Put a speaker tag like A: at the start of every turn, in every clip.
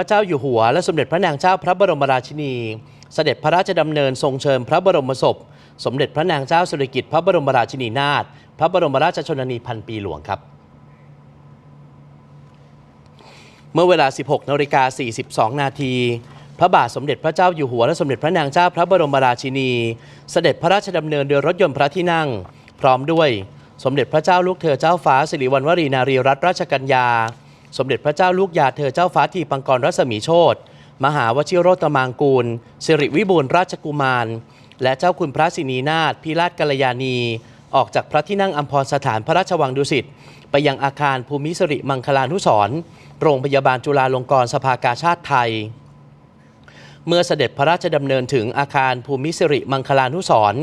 A: พระเจ้าอยู่หัวและสมเด็จพระนางเจ้าพระบรมราชินี เสด็จพระราชดำเนินทรงเชิญพระบรมศพ สมเด็จพระนางเจ้าสิริกิติ์พระบรมราชินีนาถพระบรมราชชนนีพันปีหลวงครับ เมื่อเวลา 16นาฬิกา42 นาทีพระบาทสมเด็จพระเจ้าอยู่หัวและสมเด็จพระนางเจ้าพระบรมราชินี เสด็จพระราชดำเนินโดยรถยนต์พระที่นั่ง พร้อมด้วย สมเด็จพระเจ้าลูกเธอเจ้าฟ้าสิริวัณวรีนารีรัตนราชกัญญา สมเด็จพระเจ้าลูกยาเธอเจ้าฟ้าทีปังกรรัศมีโชตมหาวชิโรตมางกูลสิริวิบูลราชกุมาร และเจ้าคุณพระสินีนาถพิราชกัลยาณี ออกจากพระที่นั่งอัมพรสถานพระราชวังดุสิตไปยังอาคารภูมิสิริมังคลานุสรโรงพยาบาลจุฬาลงกรณ์สภากาชาติไทย เมื่อเสด็จพระราชดำเนินถึงอาคารภูมิสิริมังคลานุสร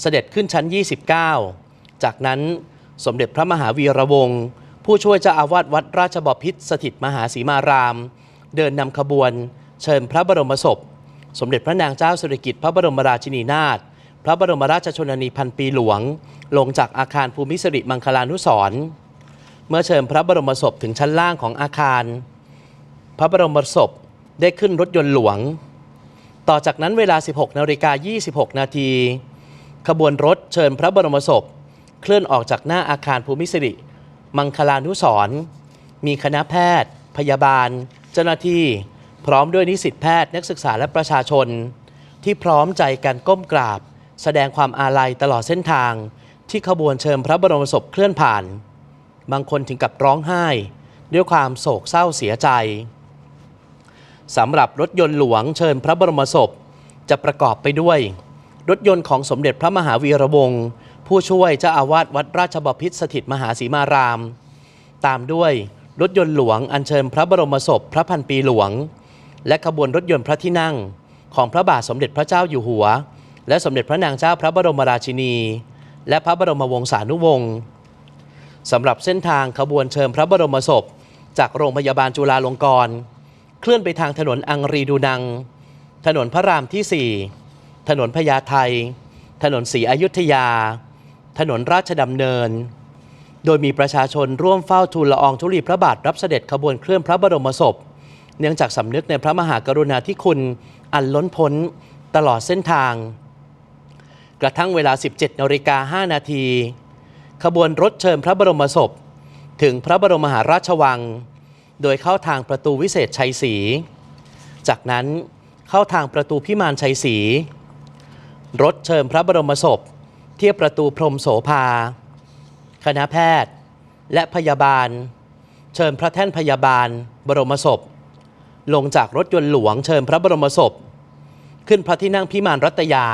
A: เสด็จขึ้นชั้น 29 จากนั้นสมเด็จพระมหาวีระวงศ์ ผู้ช่วยเจ้าอาวาสวัดราชบพิตรสถิตมหาสีมาราม เดินนำขบวน เชิญพระบรมศพ สมเด็จพระนางเจ้าสิริกิติ์พระบรมราชินีนาถพระบรมราชชนนีพันปีหลวง ลงจากอาคารภูมิสิริมังคลานุสรณ์เมื่อเชิญพระบรมศพถึงชั้นล่างของอาคาร พระบรมศพได้ขึ้นรถยนต์หลวง ต่อจากนั้นเวลา 16นาฬิกา26 นาทีขบวนรถเชิญพระบรมศพ เคลื่อนออกจากหน้าอาคารภูมิสิริ มังคลานุสรมีคณะแพทย์ พยาบาล เจ้าหน้าที่ พร้อมด้วยนิสิตแพทย์นักศึกษาและประชาชน ที่พร้อมใจกันก้มกราบ แสดงความอาลัยตลอดเส้นทาง ที่ขบวนเชิญพระบรมศพเคลื่อนผ่าน บางคนถึงกับร้องไห้ ด้วยความโศกเศร้าเสียใจสำหรับรถยนต์หลวงเชิญพระบรมศพ จะประกอบไปด้วย รถยนต์ของสมเด็จพระมหาวีระวงศ์ ผู้ช่วยเจ้าอาวาสวัดราชบพิตรสถิตมหาสีมาราม ตามด้วยรถยนต์หลวงอัญเชิญพระบรมศพพระพันปีหลวง และขบวนรถยนต์พระที่นั่ง ของพระบาทสมเด็จพระเจ้าอยู่หัว และสมเด็จพระนางเจ้าพระบรมราชินี และพระบรมวงศานุวงศ์สำหรับเส้นทางขบวนเชิญพระบรมศพ จากโรงพยาบาลจุฬาลงกรณ์เคลื่อนไปทางถนนอังรีดูนัง ถนนพระรามที่ 4 ถนนพญาไทถนนศรีอยุธยา ถนนราชดำเนิน โดยมีประชาชนร่วมเฝ้าทูลละอองธุลีพระบาทรับเสด็จขบวนเคลื่อนพระบรมศพ เนื่องจากสำนึกในพระมหากรุณาธิคุณอันล้นพ้นตลอดเส้นทาง กระทั่งเวลา 17นาฬิกา5นาทีขบวนรถเชิญพระบรมศพ ถึงพระบรมมหาราชวัง โดยเข้าทางประตูวิเศษชัยศรีจากนั้นเข้าทางประตูพิมานชัยศรีรถเชิญพระบรมศพ เทียบประตูพรมโสภา คณะแพทย์ และพยาบาล เชิญพระแท่นพยาบาล บรมศพ ลงจากรถยนต์หลวงเชิญพระบรมศพ ขึ้นพระที่นั่งพิมานรัตยา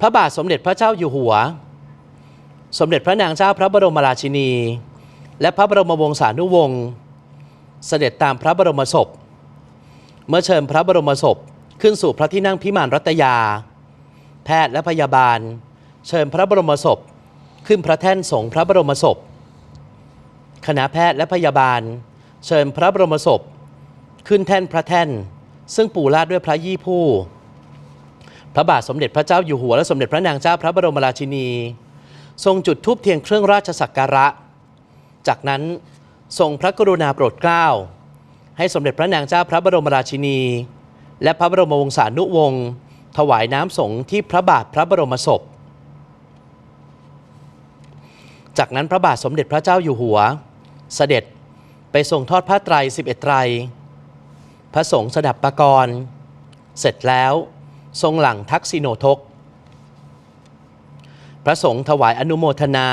A: พระบาทสมเด็จพระเจ้าอยู่หัว สมเด็จพระนางเจ้าพระบรมราชินี และพระบรมวงศานุวงศ์เสด็จตามพระบรมศพ เมื่อเชิญพระบรมศพ ขึ้นสู่พระที่นั่งพิมานรัตยา แพทย์และพยาบาล เชิญพระบรมศพ ขึ้นพระแท่นสงฆ์พระบรมศพ คณะแพทย์และพยาบาล เชิญพระบรมศพ ขึ้นแท่นพระแท่น ซึ่งปูลาดด้วยพระยี่ผู้พระบาทสมเด็จพระเจ้าอยู่หัวและสมเด็จพระนางเจ้าพระบรมราชินี ทรงจุดธูปเทียนเครื่องราชสักการะ จากนั้นทรงพระกรุณาโปรดเกล้าให้สมเด็จพระนางเจ้าพระบรมราชินี และพระบรมวงศานุวงศ์ถวายน้ำสงฆ์ที่พระบาทพระบรมศพ จากนั้นพระบาทสมเด็จพระเจ้าอยู่หัว เสด็จไปทรงทอดผ้าไตร 11 ไตร พระสงฆ์สดับปกรณ์เสร็จแล้วทรงหลังทักษิโนทก พระสงฆ์ถวายอนุโมทนา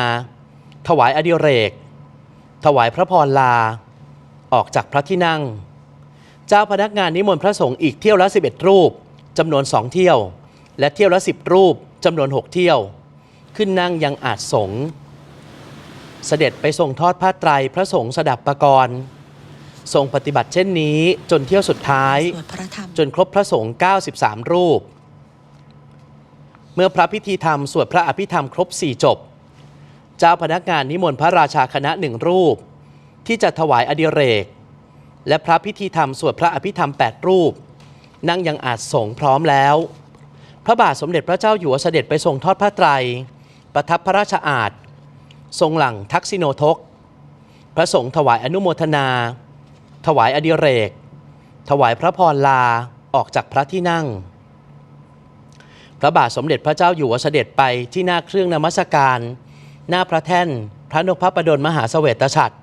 A: ถวายอดิเรก ถวายพระพรลา ออกจากพระที่นั่ง เจ้าพนักงานนิมนต์พระสงฆ์อีกเที่ยวละ 11 รูปจำนวนสองเที่ยว และเที่ยวละ 10 รูปจำนวน 6 เที่ยว ขึ้นนั่งยังอาจสงฆ์เสด็จไปทรงทอดผ้าไตรพระสงฆ์สดับปกรณ์ทรงปฏิบัติเช่นนี้จนเที่ยวสุดท้าย
B: สวดพระธรรม
A: จนครบพระสงฆ์93 รูป เมื่อพระพิธีธรรมสวดพระอภิธรรมครบ 4 จบ เจ้าพนักงานนิมนต์พระราชาคณะหนึ่งรูป ที่จะถวายอดิเรก และพระพิธีธรรมสวดพระอภิธรรม 8 รูป นั่งยังอาจสงพร้อมแล้ว พระบาทสมเด็จพระเจ้าอยู่หัวเสด็จไปทรงทอดผ้าไตร ประทับพระราชอาณทรงหลังทักษิโนทก พระสงฆ์ถวายอนุโมทนา ถวายอดิเรก ถวายพระพรลาออกจากพระที่นั่ง พระบาทสมเด็จพระเจ้าอยู่หัวเสด็จไปที่หน้าเครื่องนมัสการ หน้าพระแท่น พระนพระประดลมหาเสวตฉัตร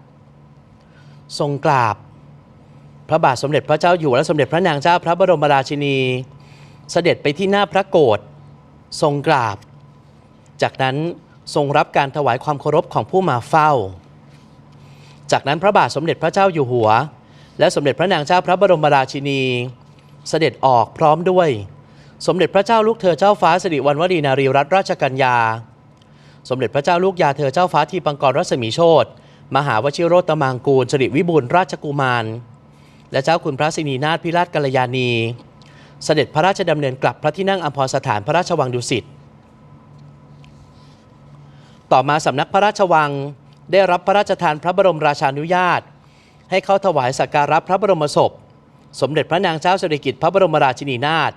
A: ทรงกราบ ระบาทสมเด็จพระเจ้าอยู่หัวและสมเด็จพระนางเจ้าพระบรมราชินี เสด็จไปที่หน้าพระโกรธทรงกราบ จากนั้นทรงรับการถวายความเคารพของผู้มาเฝ้า จากนั้นพระบาทสมเด็จพระเจ้าอยู่หัว และสมเด็จพระนางเจ้าพระบรมราชินี เสด็จออกพร้อมด้วย สมเด็จพระเจ้าลูกเธอเจ้าฟ้าสิริวัณวรีนารีรัตนราชกัญญา สมเด็จพระเจ้าลูกยาเธอเจ้าฟ้าทีปังกรรัศมีโชตมหาวชิโรตมางกูลสิริวิบูลราชกุมาร และเจ้าคุณพระสินีนาถพิราชกัลยาณี เสด็จพระราชดำเนินกลับพระที่นั่งอัมพรสถานพระราชวังดุสิตต่อมาสำนักพระราชวังได้รับพระราชทานพระบรมราชานุญาต ให้เข้าถวายสักการะพระบรมศพ สมเด็จพระนางเจ้าสิริกิติ์พระบรมราชินีนาถ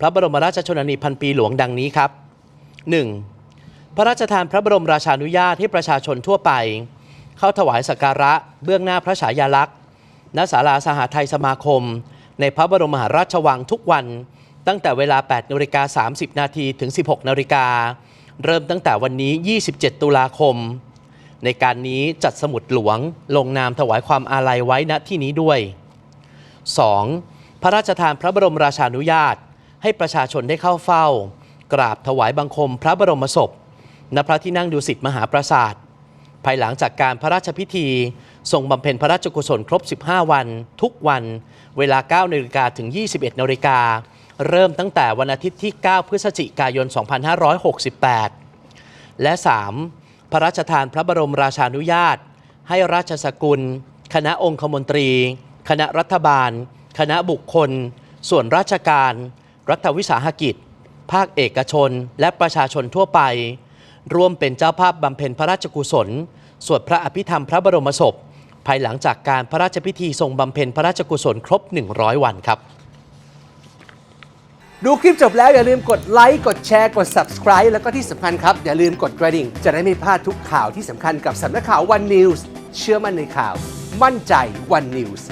A: พระบรมราชชนนีพันปีหลวงดังนี้ครับ 1. พระราชทานพระบรมราชานุญาตให้ประชาชนทั่วไป เข้าถวายสักการะเบื้องหน้าพระฉายาลักษณ์ ณศาลาสหไทยสมาคม ในพระบรมมหาราชวังทุกวัน ตั้งแต่เวลา 8นาฬิกา30 นาทีถึง 16นาฬิกาเริ่มตั้งแต่วันนี้ 27 ตุลาคม ในการนี้จัดสมุดหลวง ลงนามถวายความอาลัยไว้ณที่นี้ด้วย 2. พระราชทานพระบรมราชานุญาต ให้ประชาชนได้เข้าเฝ้า กราบถวายบังคมพระบรมศพณพระที่นั่งดุสิตมหาปราสาท ภายหลังจากการพระราชพิธี ทรงบำเพ็ญพระราชกุศลครบ 15 วัน ทุกวัน เวลา 9นาฬิกาถึง 21นาฬิกา เริ่มตั้งแต่วันอาทิตย์ที่ 9 พฤศจิกายน 2568 และ 3. พระราชทานพระบรมราชานุญาต ให้ราชสกุล คณะองคมนตรี คณะรัฐบาล คณะบุคคล ส่วนราชการ รัฐวิสาหกิจ ภาคเอกชน และประชาชนทั่วไป ร่วมเป็นเจ้าภาพบำเพ็ญพระราชกุศล สวดพระอภิธรรมพระบรมศพ ภายหลังจากการพระราชพิธีทรงบำเพ็ญพระราชกุศลครบ 100 วันครับ
B: ดูคลิปจบแล้วอย่าลืมกดไลค์กดแชร์กด subscribe แล้วก็ที่สำคัญครับ อย่าลืมกดกระดิ่ง จะได้ไม่พลาดทุกข่าวที่สำคัญกับสำนักข่าว One News เชื่อมั่นในข่าว มั่นใจ One News